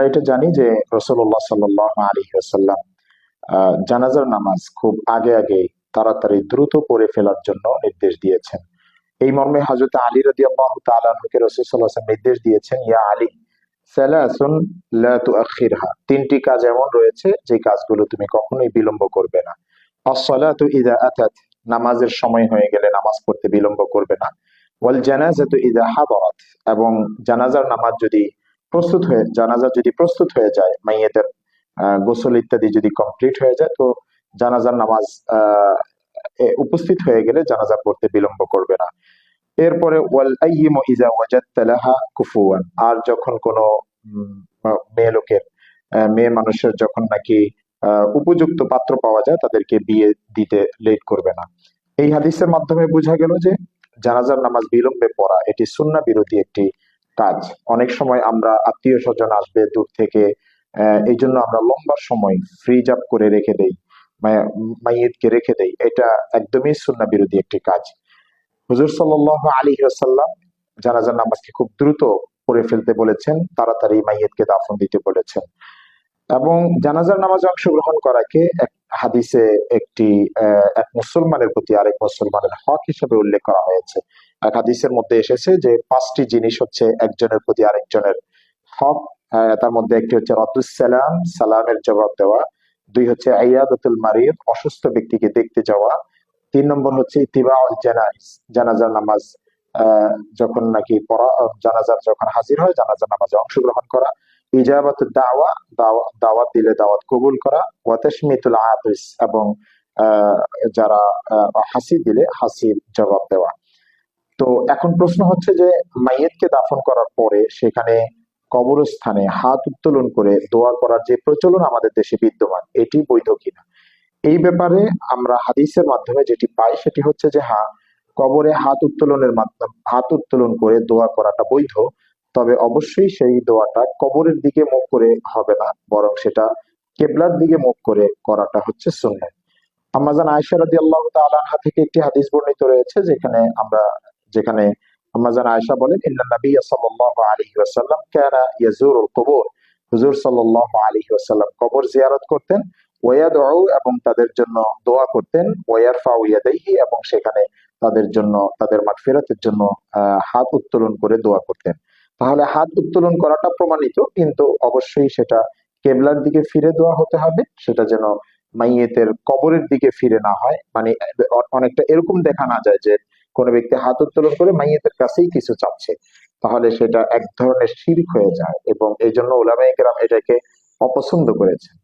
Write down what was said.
আমরা এটা জানি যে রসুল্লাহ সাল্লাহ আলী আসাল্লাম জানাজার নামাজ খুব আগে আগে তাড়াতাড়ি দ্রুত পড়ে ফেলার জন্য নির্দেশ দিয়েছেন। এই মর্মে হজরত আলী রদি আল্লাহ তালকে নির্দেশ দিয়েছেন, ইয়া আলী তিনটি কাজ এমন রয়েছে যে কাজগুলো তুমি কখনোই বিলম্ব করবে না। নামাজের সময় হয়ে গেলে নামাজ পড়তে বিলম্ব করবে না। এবং জানাজার নামাজ যদি প্রস্তুত হয়ে, জানাজা যদি প্রস্তুত হয়ে যায়, মাইয়েদের গোসল ইত্যাদি যদি কমপ্লিট হয়ে যায়, তো জানাজার নামাজ উপস্থিত হয়ে গেলে জানাজা পড়তে বিলম্ব করবে না। এরপরে আর যখন কোনো মেয়ে লোকের মেয়ে মানুষের যখন নাকি উপযুক্ত পাত্র পাওয়া যায়, তাদেরকে বিয়ে দিতে লেট করবে না। এই হাদিসের মাধ্যমে বোঝা গেল যে, জানাজার নামাজ বিলম্বে পড়া, এটি সুন্নাহ বিরোধী একটি কাজ। অনেক সময় আমরা আত্মীয় স্বজন আসবে দূর থেকে এই জন্য আমরা লম্বা সময় ফ্রিজ আপ করে রেখে দেই মাইয়েদকে রেখে দেই। এটা একদমই সুন্না বিরোধী একটি কাজ। হুজুর সাল আলী সাল্লাম জানাজার নামাজকে খুব দ্রুত করে ফেলতে বলেছেন, তাড়াতাড়ি মাইয়েতকে দাফন দিতে বলেছেন। এবং জানাজার নামাজে অংশগ্রহণ করাকে এক হাদিসে একটি এক মুসলমানের প্রতি আরেক মুসলমানের হক হিসেবে উল্লেখ করা হয়েছে। এক হাদিসের মধ্যে এসেছে যে পাঁচটি জিনিস হচ্ছে একজনের প্রতি আরেকজনের হক তার মধ্যে একটি হচ্ছে রদ্দুস সালাম সালামের জবাব দেওয়া। দুই হচ্ছে আইয়াদতুল মারিদ, অসুস্থ ব্যক্তিকে দেখতে যাওয়া। তিন নম্বর হচ্ছে জানাইজ, জানাজার নামাজ যখন নাকি পড়া, জানাজার যখন হাজির হয়, জানাজার নামাজে অংশগ্রহণ করা। ইজাবাত দাওয়া, দাওয়া- দাওয়াত দিলে দাওয়াত কবুল করা ওয়াতাশমিতুল আতিস এবং যারা হাসি দিলে হাসির জবাব দেওয়া। তো এখন প্রশ্ন হচ্ছে যে, মাইয়েতকে দাফন করার পরে সেখানে কবরস্থানে হাত উত্তোলন করে দোয়া করার যে প্রচলন আমাদের দেশে বিদ্যমান, এটি বৈধ কিনা? এই ব্যাপারে আমরা হাদিসের মাধ্যমে যেটি পাই সেটি হচ্ছে যে হ্যাঁ কবরে হাত উত্তোলনের মাধ্যমে, হাত উত্তোলন করে দোয়া করাটা বৈধ। তবে অবশ্যই সেই দোয়াটা কবরের দিকে মুখ করে হবে না বরং সেটা কেবলার দিকে মুখ করে করাটা হচ্ছে সুন্নাহ আমাজান আয়েশা রাদিয়াল্লাহু তাআলা আনহা থেকে একটি হাদিস বর্ণিত রয়েছে যেখানে আমরা যেখানে আমাজান আয়েশা বলেন ইন্না নবী সাল্লাল্লাহু আলাইহি ওয়াসাল্লাম কানা ইয়াজুরুল কুবুর। হুজুর সাল্লাল্লাহু আলাইহি ওয়াসাল্লাম কবর জিয়ারত করতেন ওয়ায়াদউ এবং তাদের জন্য দোয়া করতেন ওয়ারফাউ ইয়াদাইহি এবং সেখানে তাদের জন্য তাদের মাগফিরাতের জন্য আহ, হাত উত্তোলন করে দোয়া করতেন। তাহলে হাত উত্তোলন করাটা প্রমাণিত, কিন্তু অবশ্যই সেটা কেবলার দিকে ফিরে দেওয়া হতে হবে, সেটা যেন মাইয়েতের কবরের দিকে ফিরে না হয়। মানে অনেকটা এরকম দেখা না যায় যে কোনো ব্যক্তি হাত উত্তোলন করে মাইয়েতের কাছেই কিছু চাচ্ছে। তাহলে সেটা এক ধরনের শিরিক হয়ে যায় এবং এই জন্য কেরাম এটাকে অপছন্দ করেছেন।